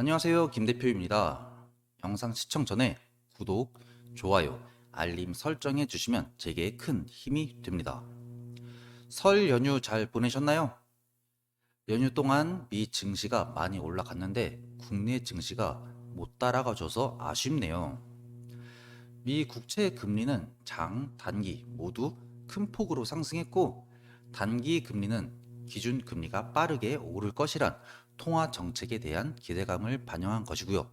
안녕하세요. 김 대표입니다. 영상 시청 전에 구독, 좋아요, 알림 설정해 주시면 제게 큰 힘이 됩니다. 설 연휴 잘 보내셨나요? 연휴 동안 미 증시가 많이 올라갔는데 국내 증시가 못 따라가줘서 아쉽네요. 미 국채 금리는 장, 단기 모두 큰 폭으로 상승했고 단기 금리는 기준 금리가 빠르게 오를 것이란 통화 정책에 대한 기대감을 반영한 것이고요.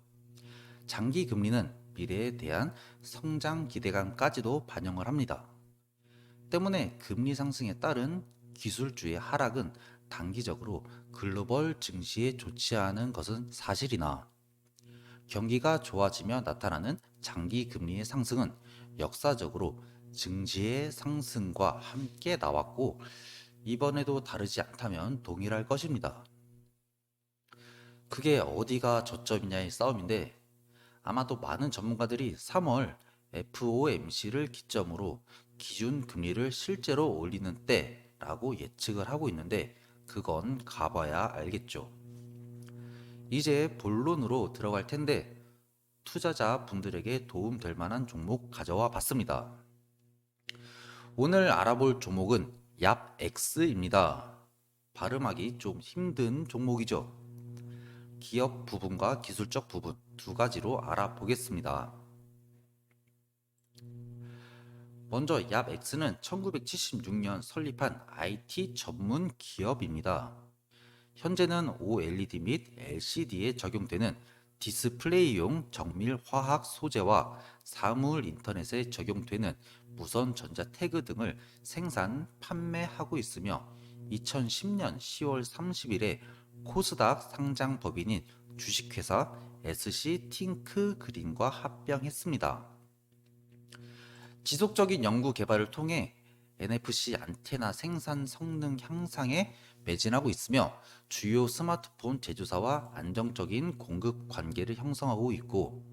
장기 금리는 미래에 대한 성장 기대감까지도 반영을 합니다. 때문에 금리 상승에 따른 기술주의 하락은 단기적으로 글로벌 증시에 좋지 않은 것은 사실이나 경기가 좋아지며 나타나는 장기 금리의 상승은 역사적으로 증시의 상승과 함께 나왔고 이번에도 다르지 않다면 동일할 것입니다. 그게 어디가 저점이냐의 싸움인데 아마도 많은 전문가들이 3월 FOMC를 기점으로 기준 금리를 실제로 올리는 때라고 예측을 하고 있는데 그건 가봐야 알겠죠. 이제 본론으로 들어갈 텐데 투자자 분들에게 도움 될 만한 종목 가져와 봤습니다. 오늘 알아볼 종목은 얍X입니다. 발음하기 좀 힘든 종목이죠. 기업 부분과 기술적 부분 두 가지로 알아보겠습니다. 먼저 얍X는 1976년 설립한 IT 전문 기업입니다. 현재는 OLED 및 LCD에 적용되는 디스플레이용 정밀 화학 소재와 사물 인터넷에 적용되는 무선 전자 태그 등을 생산, 판매하고 있으며 2010년 10월 30일에 코스닥 상장 법인인 주식회사 SC 팅크 그린과 합병했습니다. 지속적인 연구 개발을 통해 NFC 안테나 생산 성능 향상에 매진하고 있으며 주요 스마트폰 제조사와 안정적인 공급 관계를 형성하고 있고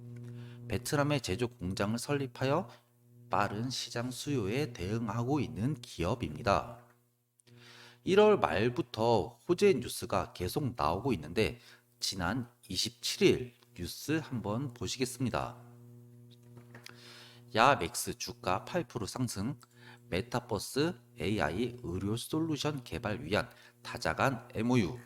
베트남의 제조 공장을 설립하여 빠른 시장 수요에 대응하고 있는 기업입니다. 1월 말부터 호재 뉴스가 계속 나오고 있는데 지난 27일 뉴스 한번 보시겠습니다. 야맥스 주가 8% 상승, 메타버스 AI 의료 솔루션 개발 위한 다자간 MOU.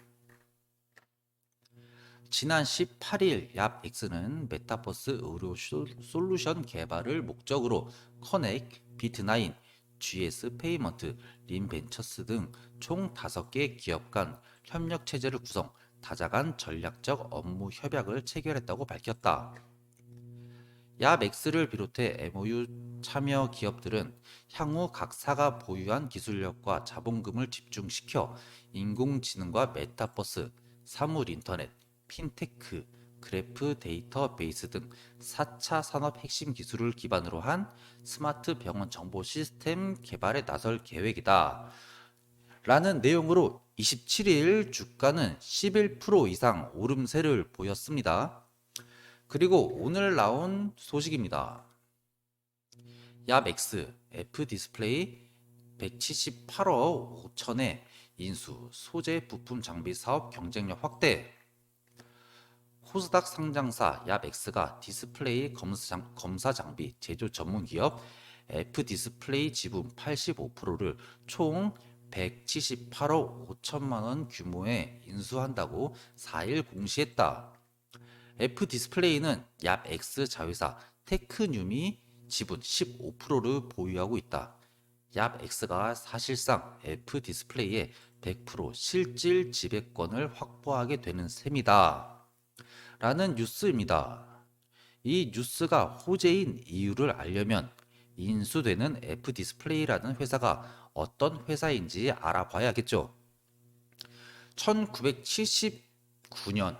지난 18일 얍엑스는 메타버스 의료 솔루션 개발을 목적으로 커넥, 비트나인, GS 페이먼트, 린벤처스 등 총 5개 기업 간 협력 체제를 구성, 다자간 전략적 업무 협약을 체결했다고 밝혔다. 야맥스를 비롯해 MOU 참여 기업들은 향후 각사가 보유한 기술력과 자본금을 집중시켜 인공지능과 메타버스, 사물 인터넷, 핀테크, 그래프 데이터베이스 등 4차 산업 핵심 기술을 기반으로 한 스마트 병원 정보 시스템 개발에 나설 계획이다. 라는 내용으로 27일 주가는 11% 이상 오름세를 보였습니다. 그리고 오늘 나온 소식입니다. 얍X F 디스플레이 178억 5천에 인수 소재 부품 장비 사업 경쟁력 확대 코스닥 상장사 얍X가 디스플레이 검사, 장비 제조 전문 기업 F 디스플레이 지분 85%를 총 178억 5천만 원 규모에 인수한다고 4일 공시했다. F 디스플레이는 얍X 자회사 테크뉴미 지분 15%를 보유하고 있다. 얍X가 사실상 F 디스플레이의 100% 실질 지배권을 확보하게 되는 셈이다. 라는 뉴스입니다. 이 뉴스가 호재인 이유를 알려면 인수되는 F 디스플레이라는 회사가 어떤 회사인지 알아봐야겠죠. 1979년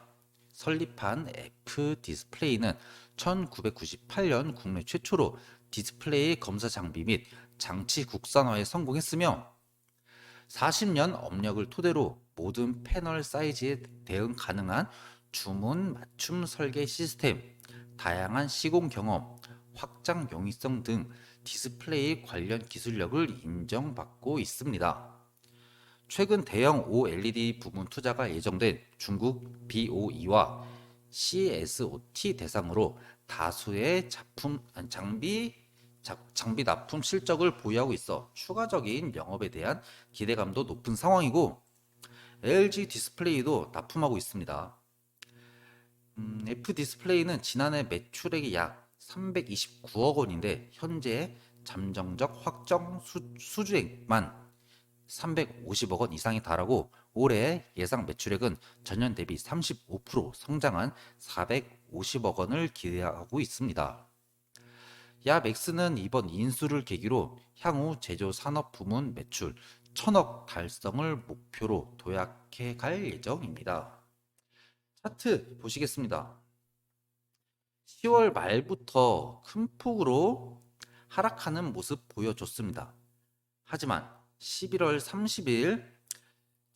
설립한 F 디스플레이는 1998년 국내 최초로 디스플레이 검사 장비 및 장치 국산화에 성공했으며 40년 업력을 토대로 모든 패널 사이즈에 대응 가능한 주문 맞춤 설계 시스템, 다양한 시공 경험, 확장 용이성 등 디스플레이 관련 기술력을 인정받고 있습니다. 최근 대형 OLED 부문 투자가 예정된 중국 BOE와 CSOT 대상으로 다수의 작품 장비 자- 장비 납품 실적을 보유하고 있어 추가적인 영업에 대한 기대감도 높은 상황이고 LG 디스플레이도 납품하고 있습니다. 음, F 디스플레이는 지난해 매출액이 약 329억 원인데 현재 잠정적 확정 수, 수주액만 350억 원 이상이 달하고 올해 예상 매출액은 전년 대비 35% 성장한 450억 원을 기대하고 있습니다. 야맥스는 이번 인수를 계기로 향후 제조 산업 부문 매출 1000억 달성을 목표로 도약해 갈 예정입니다. 차트 보시겠습니다. 10월 말부터 큰 폭으로 하락하는 모습 보여줬습니다. 하지만 11월 30일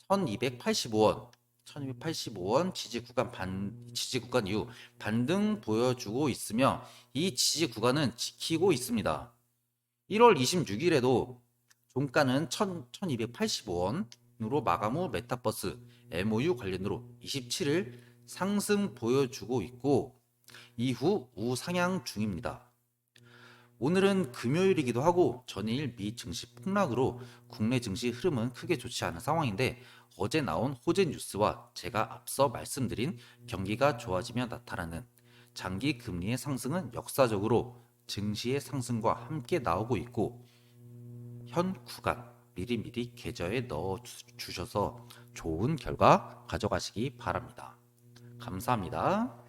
1285원, 1285원 지지 구간 반 지지 구간 이후 반등 보여주고 있으며 이 지지 구간은 지키고 있습니다. 1월 26일에도 종가는 1285원으로 마감 후 메타버스 MOU 관련으로 27일 상승 보여주고 있고 이후 우상향 중입니다. 오늘은 금요일이기도 하고 전일 미 증시 폭락으로 국내 증시 흐름은 크게 좋지 않은 상황인데 어제 나온 호재 뉴스와 제가 앞서 말씀드린 경기가 좋아지며 나타나는 장기 금리의 상승은 역사적으로 증시의 상승과 함께 나오고 있고 현 구간 미리미리 계좌에 넣어 주- 주셔서 좋은 결과 가져가시기 바랍니다. 감사합니다.